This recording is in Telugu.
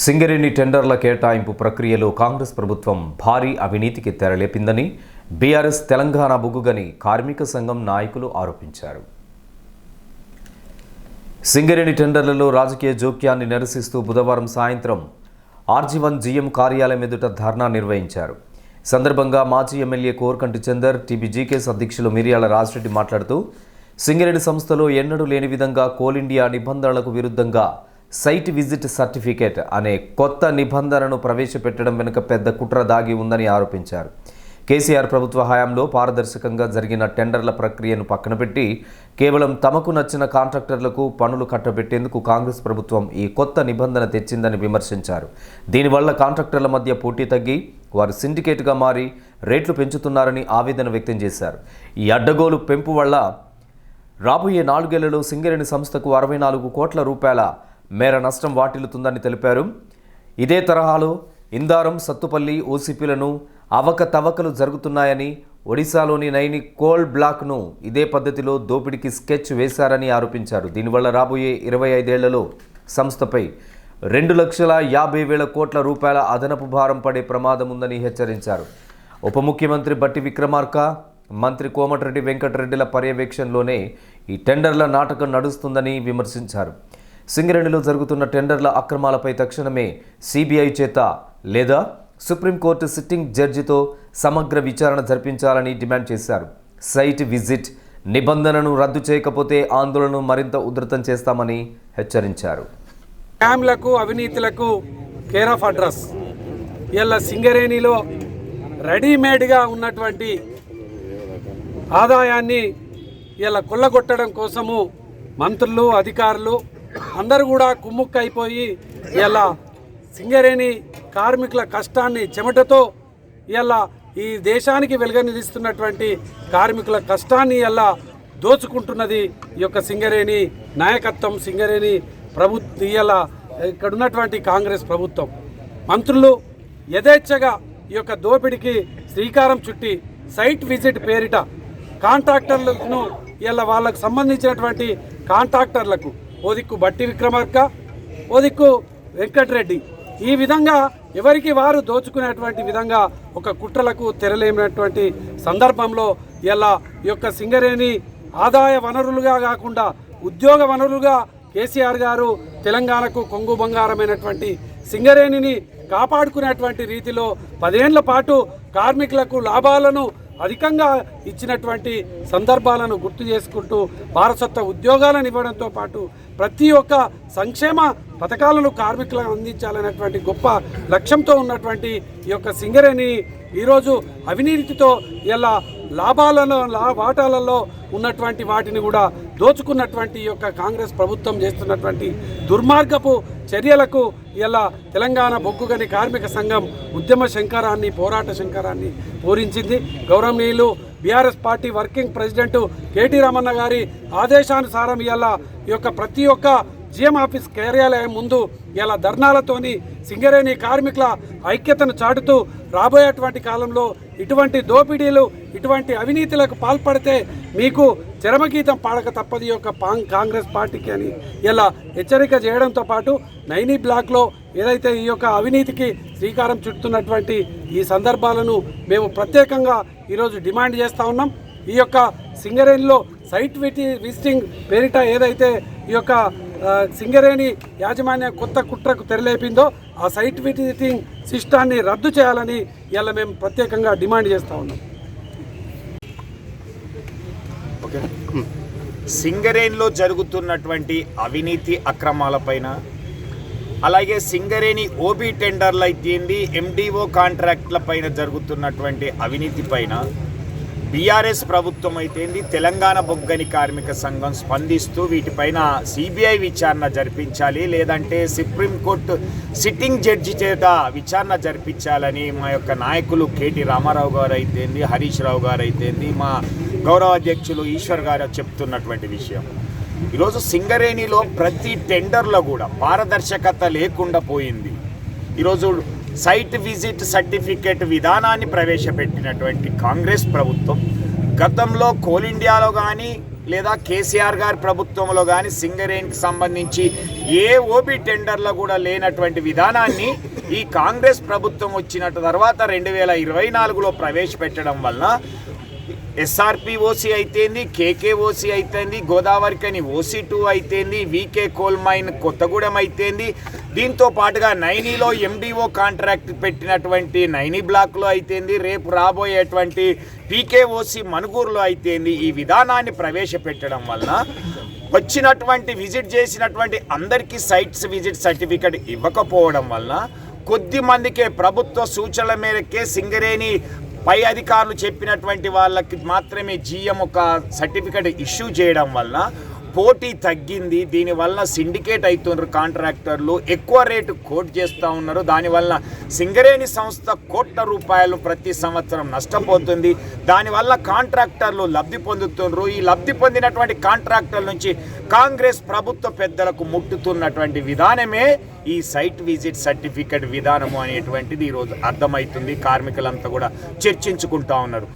సింగరేణి టెండర్ల కేటాయింపు ప్రక్రియలో కాంగ్రెస్ ప్రభుత్వం భారీ అవినీతికి తెరలేపిందని బీఆర్ఎస్ తెలంగాణ బుగ్గుగని కార్మిక సంఘం నాయకులు ఆరోపించారు. సింగరేణి టెండర్లలో రాజకీయ జోక్యాన్ని నిరసిస్తూ బుధవారం సాయంత్రం ఆర్జీవన్ జీఎం కార్యాలయం ఎదుట ధర్నా నిర్వహించారు. సందర్భంగా మాజీ ఎమ్మెల్యే కోర్కంటి చందర్ టీబీజీకేస్ అధ్యక్షులు మిరియాల రాజరెడ్డి మాట్లాడుతూ సింగరేణి సంస్థలో ఎన్నడూ లేని విధంగా కోల్ ఇండియా నిబంధనలకు విరుద్ధంగా సైట్ విజిట్ సర్టిఫికేట్ అనే కొత్త నిబంధనను ప్రవేశపెట్టడం వెనుక పెద్ద కుట్ర దాగి ఉందని ఆరోపించారు. కేసీఆర్ ప్రభుత్వ హయాంలో పారదర్శకంగా జరిగిన టెండర్ల ప్రక్రియను పక్కన పెట్టి కేవలం తమకు నచ్చిన కాంట్రాక్టర్లకు పనులు కట్టబెట్టేందుకు కాంగ్రెస్ ప్రభుత్వం ఈ కొత్త నిబంధన తెచ్చిందని విమర్శించారు. దీనివల్ల కాంట్రాక్టర్ల మధ్య పోటీ తగ్గి వారు సిండికేట్గా మారి రేట్లు పెంచుతున్నారని ఆవేదన వ్యక్తం చేశారు. ఈ అడ్డగోలు పెంపు వల్ల రాబోయే నాలుగేళ్ళలో సింగరేణి సంస్థకు అరవై నాలుగు కోట్ల రూపాయల మేర నష్టం వాటిల్లుతుందని తెలిపారు. ఇదే తరహాలో ఇందారం సత్తుపల్లి ఓసీపీలను అవకతవకలు జరుగుతున్నాయని ఒడిశాలోని నైని కోల్ బ్లాక్ను ఇదే పద్ధతిలో దోపిడీకి స్కెచ్ వేశారని ఆరోపించారు. దీనివల్ల రాబోయే ఇరవై ఐదేళ్ళలో సంస్థపై రెండు లక్షల యాభై వేల కోట్ల రూపాయల అదనపు భారం పడే ప్రమాదం ఉందని హెచ్చరించారు. ఉప ముఖ్యమంత్రి బట్టి విక్రమార్క మంత్రి కోమటిరెడ్డి వెంకటరెడ్డిల పర్యవేక్షణలోనే ఈ టెండర్ల నాటకం నడుస్తుందని విమర్శించారు. సింగరేణిలో జరుగుతున్న టెండర్ల అక్రమాలపై తక్షణమే సిబిఐ చేత లేదా సుప్రీంకోర్టు సిట్టింగ్ జడ్జితో సమగ్ర విచారణ జరిపించాలని డిమాండ్ చేశారు. సైట్ విజిట్ నిబంధనను రద్దు చేయకపోతే ఆందోళనను మరింత ఉధృతం చేస్తామని హెచ్చరించారు. స్కామ్లకు అవినీతులకు కేర్ ఆఫ్ అడ్రస్. ఇలా సింగరేణిలో రెడీమేడ్గా ఉన్నటువంటి ఆదాయాన్ని ఇలా కొల్లగొట్టడం కోసము మంత్రులు అధికారులు అందరూ కూడా కుమ్ముక్కైపోయి ఇలా సింగరేణి కార్మికుల కష్టాన్ని చెమటతో ఇలా ఈ దేశానికి వెలుగనిదిస్తున్నటువంటి కార్మికుల కష్టాన్ని ఎలా దోచుకుంటున్నది ఈ యొక్క సింగరేణి నాయకత్వం సింగరేణి ప్రభుత్వ ఇలా ఇక్కడ ఉన్నటువంటి కాంగ్రెస్ ప్రభుత్వం. మంత్రులు యథేచ్ఛగా ఈ యొక్క దోపిడికి శ్రీకారం చుట్టి సైట్ విజిట్ పేరిట కాంట్రాక్టర్లను ఇలా వాళ్ళకు సంబంధించినటువంటి కాంట్రాక్టర్లకు ఓ దిక్కు బట్టి విక్రమార్క ఓ దిక్కు వెంకటరెడ్డి. ఈ విధంగా ఎవరికి వారు దోచుకునేటువంటి విధంగా ఒక కుట్రలకు తెరలేనటువంటి సందర్భంలో ఇలా ఈ యొక్క సింగరేణి ఆదాయ వనరులుగా కాకుండా ఉద్యోగ వనరులుగా కేసీఆర్ గారు తెలంగాణకు కొంగు బంగారమైనటువంటి సింగరేణిని కాపాడుకునేటువంటి రీతిలో పదేళ్ళ పాటు కార్మికులకు లాభాలను అధికంగా ఇచ్చినటువంటి సందర్భాలను గుర్తు చేసుకుంటూ వారసత్వ ఉద్యోగాలను ఇవ్వడంతో పాటు ప్రతి ఒక్క సంక్షేమ పథకాలను కార్మికులకు అందించాలనేటువంటి గొప్ప లక్ష్యంతో ఉన్నటువంటి ఈ యొక్క సింగరేణి ఈరోజు అవినీతితో ఇలా లాభాలలో వాటాలలో ఉన్నటువంటి వాటిని కూడా దోచుకున్నటువంటి యొక్క కాంగ్రెస్ ప్రభుత్వం చేస్తున్నటువంటి దుర్మార్గపు చర్యలకు ఇలా తెలంగాణ బొగ్గుగని కార్మిక సంఘం ఉద్యమ శంకరాన్ని పోరాట శంకరాన్ని పూరించింది. గౌరవనీయులు BRS party working president KT Ramana గారి ఆదేశానుసారం ఇలా ఈ యొక్క ప్రతి ఒక్క జిఎం ఆఫీస్ కార్యాలయం ముందు ఇలా ధర్నాలతోని సింగరేణి కార్మికుల ఐక్యతను చాటుతూ రాబోయేటువంటి కాలంలో ఇటువంటి దోపిడీలు ఇటువంటి అవినీతులకు పాల్పడితే మీకు చరమగీతం పాడక తప్పది యొక్క పాంగ్ కాంగ్రెస్ పార్టీకి అని. ఇలా హెచ్చరిక చేయడంతో పాటు నైనీ బ్లాక్లో ఏదైతే ఈ యొక్క అవినీతికి శ్రీకారం చుట్టుతున్నటువంటి ఈ సందర్భాలను మేము ప్రత్యేకంగా ఈరోజు డిమాండ్ చేస్తూ ఉన్నాం. ఈ యొక్క సింగరేణిలో సైట్ విటి విజిటింగ్ పేరిట ఏదైతే ఈ యొక్క సింగరేణి యాజమాన్య కొత్త కుట్రకు తెరలేపిందో ఆ సైట్ విజిటింగ్ సిస్టాన్ని రద్దు చేయాలని ఇలా మేము ప్రత్యేకంగా డిమాండ్ చేస్తూ ఉన్నాం. ఓకే. సింగరేణిలో జరుగుతున్నటువంటి అవినీతి అక్రమాలపైన అలాగే సింగరేణి ఓబీ టెండర్లు అయితేంది ఎండిఓ కాంట్రాక్ట్ల పైన జరుగుతున్నటువంటి అవినీతి పైన బీఆర్ఎస్ ప్రభుత్వం అయితేంది తెలంగాణ బొగ్గని కార్మిక సంఘం స్పందిస్తూ వీటిపైన సిబిఐ విచారణ జరిపించాలి లేదంటే సుప్రీంకోర్టు సిట్టింగ్ జడ్జి చేత విచారణ జరిపించాలని మా యొక్క నాయకులు కేటీ రామారావు గారు అయితేంది హరీష్ రావు గారు అయితేంది మా గౌరవ అధ్యక్షులు ఈశ్వర్ గారు చెప్తున్నటువంటి విషయం. ఈరోజు సింగరేణిలో ప్రతి టెండర్లో కూడా పారదర్శకత లేకుండా పోయింది. ఈరోజు సైట్ విజిట్ సర్టిఫికేట్ విధానాన్ని ప్రవేశపెట్టినటువంటి కాంగ్రెస్ ప్రభుత్వం గతంలో కోల్ ఇండియాలో కానీ లేదా కేసీఆర్ గారి ప్రభుత్వంలో కానీ సింగరేణికి సంబంధించి ఏ ఓబీ టెండర్లో కూడా లేనటువంటి విధానాన్ని ఈ కాంగ్రెస్ ప్రభుత్వం వచ్చిన తర్వాత రెండు వేల ఇరవై నాలుగులో ప్రవేశపెట్టడం వలన ఎస్ఆర్పి ఓసీ అయితేంది కేకే ఓసీ అయితేంది గోదావరికని ఓసీ టూ అయితేంది వీకే కోల్ మైన్ కొత్తగూడెం అయితేంది దీంతో పాటుగా నైనీలో ఎండిఓ కాంట్రాక్ట్ పెట్టినటువంటి నైనీ బ్లాక్లో అయితేంది రేపు రాబోయేటువంటి పీకేఓసి మనుగూరులో అయితేంది ఈ విధానాన్ని ప్రవేశపెట్టడం వలన వచ్చినటువంటి విజిట్ చేసినటువంటి అందరికీ సైట్స్ విజిట్ సర్టిఫికెట్ ఇవ్వకపోవడం వలన కొద్ది మందికే ప్రభుత్వ సూచనల మేరకే సింగరేణి పై అధికారులు చెప్పినటువంటి వాళ్ళకి మాత్రమే జీఎం ఒక సర్టిఫికెట్ ఇష్యూ చేయడం వలన పోటీ తగ్గింది దీనివల్ల సిండికేట్ అవుతున్నారు కాంట్రాక్టర్లు. ఎక్కువ రేటు కోట్ చేస్తూ ఉన్నారు. దానివల్ల సింగరేణి సంస్థ కోట్ల రూపాయలు ప్రతి సంవత్సరం నష్టపోతుంది. దానివల్ల కాంట్రాక్టర్లు లబ్ధి పొందుతున్నారు. ఈ లబ్ధి పొందినటువంటి కాంట్రాక్టర్ల నుంచి కాంగ్రెస్ ప్రభుత్వ పెద్దలకు ముట్టుతున్నటువంటి విధానమే ఈ సైట్ విజిట్ సర్టిఫికెట్ విధానము అనేటువంటిది ఈరోజు అర్థమవుతుంది. కార్మికులంతా కూడా చర్చించుకుంటా ఉన్నారు.